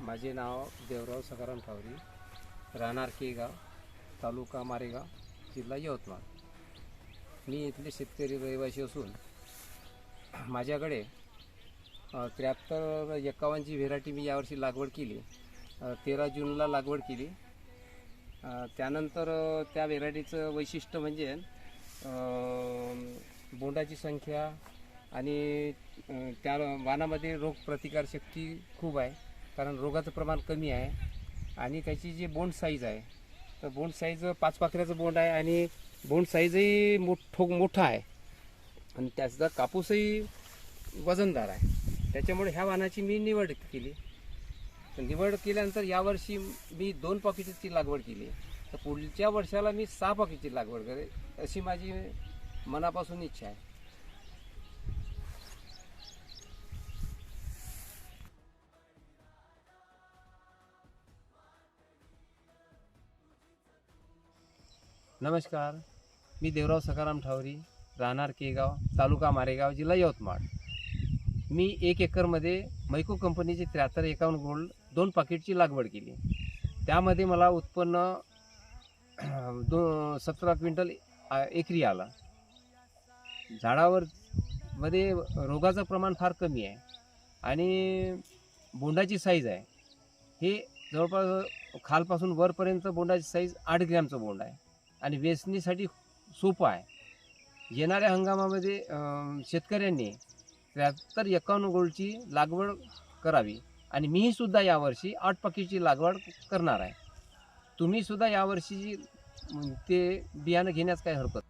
माझे नाव देवराव सकाराम ठावरी राहणार केगाव तालुका मारेगाव जिल्हा यवतमाळ. मी इथले शेतकरी रहिवासी असून माझ्याकडे त्र्याहत्तर एक्कावन्नची व्हेरायटी मी यावर्षी लागवड केली. तेरा जूनला लागवड केली. त्यानंतर त्या व्हेरायटीचं वैशिष्ट्य म्हणजे बोंडाची संख्या आणि त्या वानामध्ये रोगप्रतिकारशक्ती खूप आहे. कारण रोगाचं प्रमाण कमी आहे. आणि त्याची जी बोंड साईज आहे तर बोंड साईज पाच पाकऱ्याचं बोंड आहे आणि बोंड साईजही मोठो मोठा आहे. आणि त्याचा कापूसही वजनदार आहे. त्याच्यामुळे ह्या वाहनाची मी निवड केली. तर निवड केल्यानंतर यावर्षी मी दोन पॉकेटची लागवड केली. तर पुढच्या वर्षाला मी सहा पॉकेटची लागवड करेल अशी माझी मनापासून इच्छा आहे. नमस्कार. मी देवराव सकाराम ठावरी राहणार केगाव तालुका मारेगाव जिल्हा यवतमाळ. मी एक एकरमध्ये मैको कंपनीचे त्र्याहत्तर एकावन्न गोल्ड दोन पाकिटची लागवड केली. त्यामध्ये मला उत्पन्न दो सतरा क्विंटल एकरी आला. झाडावर मध्ये रोगाचं प्रमाण फार कमी आहे आणि बोंडाची साईज आहे. हे जवळपास खालपासून वरपर्यंत बोंडाची साईज आठ ग्रॅमचं बोंड आहे. आणि वेचणीसाठी सोपं आहे. येणाऱ्या हंगामामध्ये शेतकऱ्यांनी त्र्याहत्तर एकावन्न गोल्डची लागवड करावी आणि मीसुद्धा यावर्षी आठ पाकीची लागवड करणार आहे. तुम्हीसुद्धा यावर्षी म्हणजे ते बियाणं घेण्यास काही हरकत